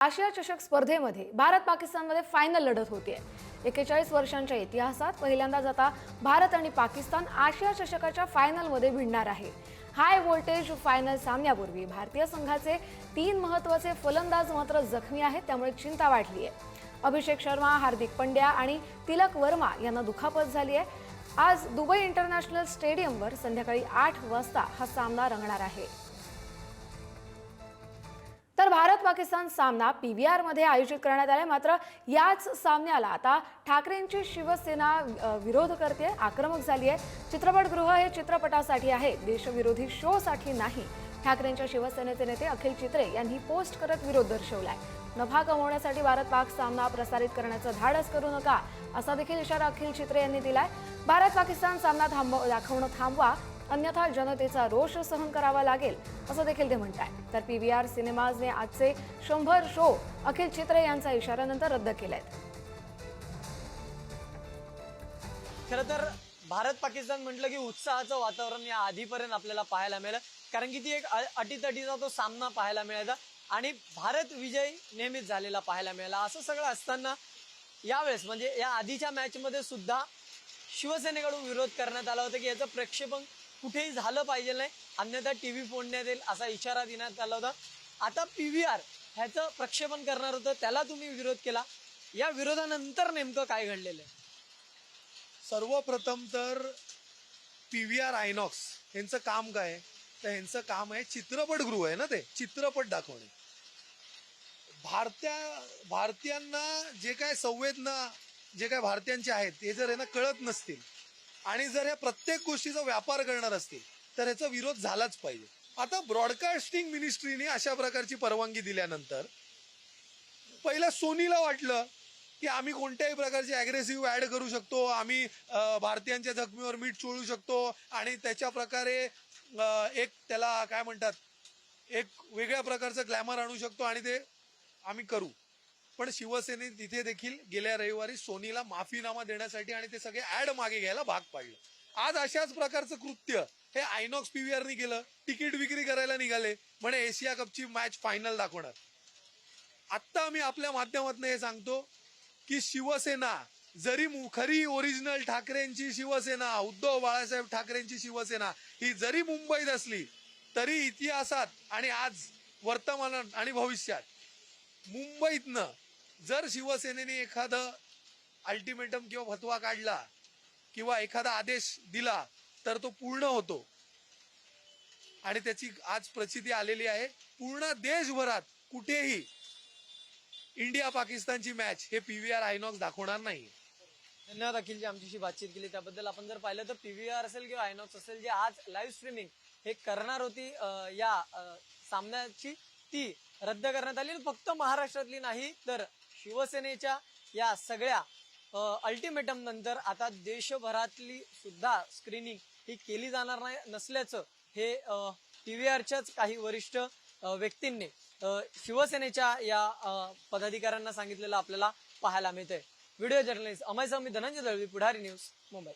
आशिया चषक स्पर्धेमध्ये भारत पाकिस्तानमध्ये फायनल लढत होतीये. एकेचाळीस वर्षांच्या इतिहासात पहिल्यांदाच आता भारत आणि पाकिस्तान आशिया चषकाच्या फायनलमध्ये भिडणार आहे. हाय व्होल्टेज फायनल सामन्यापूर्वी भारतीय संघाचे तीन महत्त्वाचे फलंदाज मात्र जखमी आहेत त्यामुळे चिंता वाढली आहे अभिषेक शर्मा हार्दिक पंड्या आणि तिलक वर्मा यांना दुखापत झाली आहे आज दुबई इंटरनॅशनल स्टेडियमवर संध्याकाळी आठ वाजता हा सामना रंगणार आहे. पाकिस्तान सामना पी व्ही आरमध्ये आयोजित करण्यात आला. मात्र याच सामन्याला आता ठाकरेंची शिवसेना विरोध करते आक्रमक झाली आहे चित्रपटगृह हे चित्रपटासाठी आहे. देशविरोधी शोसाठी नाही. ठाकरेंच्या शिवसेनेचे नेते अखिल चित्रे यांनी पोस्ट करत विरोध दर्शवलाय. नफा कमवण्यासाठी भारत पाक सामना प्रसारित करण्याचं धाडस करू नका असा देखील इशारा अखिल चित्रे यांनी दिलाय. भारत पाकिस्तान सामना थांबव दाखवणं थांबवा अन्यथा जनतेचा रोष सहन करावा लागेल असं देखील ते म्हणताय तर पी व्ही आर सिनेमाजने आजचे शंभर शो अखिल चित्रे यांचा इशाऱ्यानंतर रद्द केलेत. खरं तर भारत पाकिस्तान म्हटलं की उत्साहाचं वातावरण या आधीपर्यंत आपल्याला पाहायला मिळालं. कारण की ती एक अटीतटीचा तो सामना पाहायला मिळायचा आणि भारत विजय नेहमीच झालेला पाहायला मिळाला. असं सगळं असताना यावेळेस म्हणजे या आधीच्या मॅचमध्ये सुद्धा शिवसेनेकडून विरोध करण्यात आला होता की याचं प्रक्षेपण कुठेही झालं पाहिजे नाही. अन्यथा टी व्ही फोडण्यात येईल असा इशारा देण्यात आला होता. आता पी व्ही आर ह्याचं प्रक्षेपण करणार होतं. त्याला तुम्ही विरोध केला. या विरोधानंतर नेमकं काय घडलेलं आहे? सर्वप्रथम तर पी व्ही आर आयनॉक्स यांचं काम काय? आहे? तर ह्यांचं काम आहे चित्रपटगृह आहे ना ते? चित्रपट दाखवणे. भारत्या भारतीयांना जे काय संवेदना जे काय भारतीयांचे आहेत ते जर यांना कळत नसतील आणि जर ह्या प्रत्येक गोष्टीचा व्यापार करणार असतील तर ह्याचा विरोध झालाच पाहिजे. आता ब्रॉडकास्टिंग मिनिस्ट्रीने अशा प्रकारची परवानगी दिल्यानंतर पहिला सोनीला वाटलं की आम्ही कोणत्याही प्रकारची ॲग्रेसिव्ह ऍड करू शकतो आम्ही भारतीयांच्या जखमीवर मीठ चोळू शकतो आणि त्याच्या प्रकारे एक त्याला काय म्हणतात एक वेगळ्या प्रकारचं ग्लॅमर आणू शकतो आणि ते आम्ही करू. पण शिवसेने तिथे देखील गेल्या रविवारी सोनीला माफीनामा देण्यासाठी आणि ते सगळे ऍड मागे घ्यायला भाग पाडलं. आज अशाच प्रकारचं कृत्य हे आयनॉक्स पीव्हीआरनी केलं तिकीट विक्री करायला निघाले म्हणे एशिया कपची मॅच फायनल दाखवणार. आत्ता मी आपल्या माध्यमातून हे सांगतो की शिवसेना जरी खरी ओरिजिनल ठाकरेंची शिवसेना उद्धव बाळासाहेब ठाकरेंची शिवसेना ही जरी मुंबईत असली तरी इतिहासात आणि आज वर्तमानात आणि भविष्यात मुंबईतनं जर शिवसेनेने एखादं अल्टिमेटम किंवा फतवा काढला किंवा एखादा आदेश दिला तर तो पूर्ण होतो. आणि त्याची आज प्रचिती आलेली आहे. पूर्ण देशभरात कुठेही इंडिया पाकिस्तानची मॅच हे पी व्ही आर आयनॉक्स दाखवणार नाही धन्यवाद अखिलजी आमच्याशी बातचीत केली. त्याबद्दल आपण जर पाहिलं तर पीव्हीआर असेल किंवा आयनॉक्स असेल जे आज लाईव्ह स्ट्रीमिंग हे करणार होती या सामन्याची ती रद्द करण्यात आली. आणि फक्त महाराष्ट्रातली नाही तर शिवसेनेच्या या सगळ्या अल्टिमेटम नंतर आता देशभरातली सुद्धा स्क्रीनिंग ही केली जाणार नाही नसल्याचं हे टी व्ही आरच्याच काही वरिष्ठ व्यक्तींनी शिवसेनेच्या या पदाधिकाऱ्यांना सांगितलेलं आपल्याला पाहायला मिळतंय. व्हिडिओ जर्नलिस्ट अमय मी धनंजय दळवी पुढारी न्यूज मुंबई.